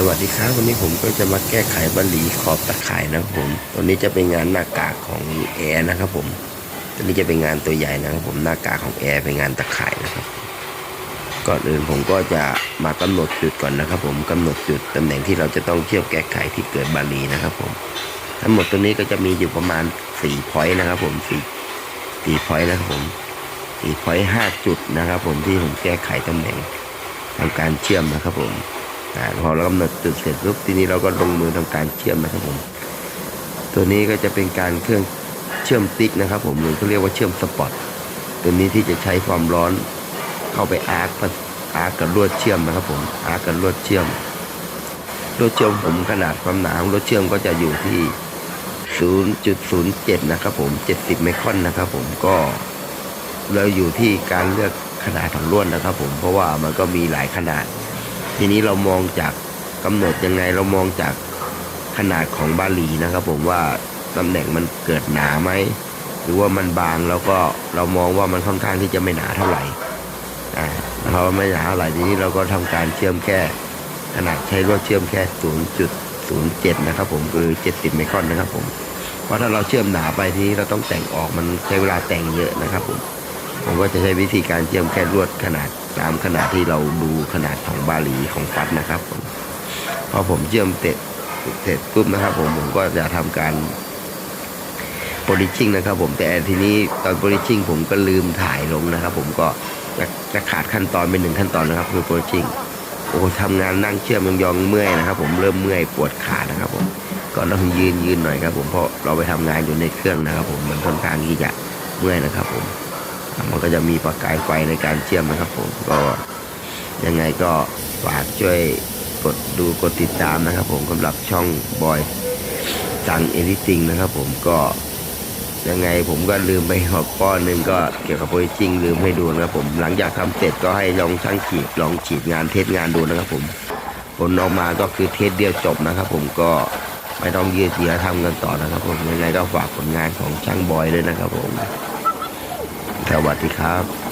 สวัสดีครับวันนี้ผมก็จะมาแก้ไขบัลลีขอบตะข่ายนะครับผมตัวนี้จะเป็นงานหน้ากากของแอร์นะครับผมตัวนี้จะเป็นงานตัวใหญ่นะครับผมหน้ากากของแอร์เป็นงานตะข่ายนะครับ ก่อนอื่นผมก็จะมากำหนดจุดก่อนนะครับผมกำหนดจุดตำแหน่งที่เราจะต้องเชื่อมแก้ไขที่เกิดบัลลีนะครับผม ทั้งหมดตัวนี้ก็จะมีอยู่ประมาณสี่พอยต์นะครับผมสี่สี่พอยต์นะครับผมสี่พอยต์ห้าจุดนะครับผมที่ผมแก้ไขตำแหน่งทำการเชื่อมนะครับผม พอเรากำหนดจุดเสร็จปุ๊บทีนี้เราก็ลงมือทำการเชื่อมนะครับผม ตัวนี้ก็จะเป็นการเครื่องเชื่อมติ๊กนะครับ ผมหรือเขาเรียกว่าเชื่อมสปอตตัวนี้ที่จะใช้ความร้อนเข้าไปอาร์คอาร์คกับลวดเชื่อมนะครับ ผมอาร์คกับลวดเชื่อมลวดเชื่อมผมขนาดความหนาของลวดเชื่อมก็จะอยู่ที่ 0.07 นะครับผม 70 ไมครอนนะครับผมก็เราอยู่ที่การเลือกขนาดของลวดนะครับ ผมเพราะว่ามันก็มีหลายขนาด ทีนี้เรามองจากกำหนดยังไงเรามองจากขนาดของบาหลีนะครับ ผมว่าตำแหน่งมันเกิดหนาไหมหรือว่ามันบางแล้วก็เรามองว่ามันค่อนข้างที่จะไม่หนาเท่าไหร่อ่าเพราะไม่หนาเท่าไหร่ทีนี้เราก็ทำการเชื่อมแค่ขนาดใช้ลวดเชื่อมแค่ 0.07 นะครับ ผมคือ 70 ไมครอนนะครับ ผมเพราะถ้าเราเชื่อมหนาไปทีนี้เราต้องแต่งออกมันใช้เวลาแต่งเยอะนะครับผม ผมก็จะใช้วิธีการเชื่อมแค่ลวดขนาดตามขนาดที่เราดูขนาดของบาหลีของฟัดนะครับผมพอผมเชื่อมเสร็จเสร็จปุ๊บนะครับ ผมผมก็จะทำการโพลิชิ่งนะครับ ผมแต่ทีนี้ตอนโพลิชิ่งผมก็ลืมถ่ายลงนะครับ ผมก็จะจะขาดขั้นตอนเป็นหนึ่งขั้นตอนนะครับ คือโพลิชิ่งโอ้ทำงานนั่งเชื่อมยองๆเมื่อยนะครับ ผมเริ่มเมื่อยปวดขานะครับ ผมก็ต้องยืนยืนหน่อยครับ ผมเพราะเราไปทำงานอยู่ในเครื่องนะครับ ผมมันค่อนข้างที่จะเมื่อยนะครับ ผม มันก็จะมีประกายไฟในการเชื่อมนะครับผมก็ยังไงก็ฝากช่วยกดดูกดติดตามนะครับ ผมสำหรับช่องบอยจังเอ y ิ h ิงนะครับ ผมก็ยังไงผมก็ลืมไปหอบก้อนหนึ่งก็เกี่ยวกับโพลิชิ่งลืมให้ดูนะครับผมหลังจากทำเสร็จก็ให้ลองช่างขีดลองฉีดงานเทสงานดูนะครับ ผมผลออกมาก็คือเทสเดียวจบนะครับ ผมก็ไม่ต้องยืดเยื้อทำกันต่อนะครับ ผมยังไงก็ฝากผลงานของช่างบอยด้วยนะครับผม สวัสดีครับ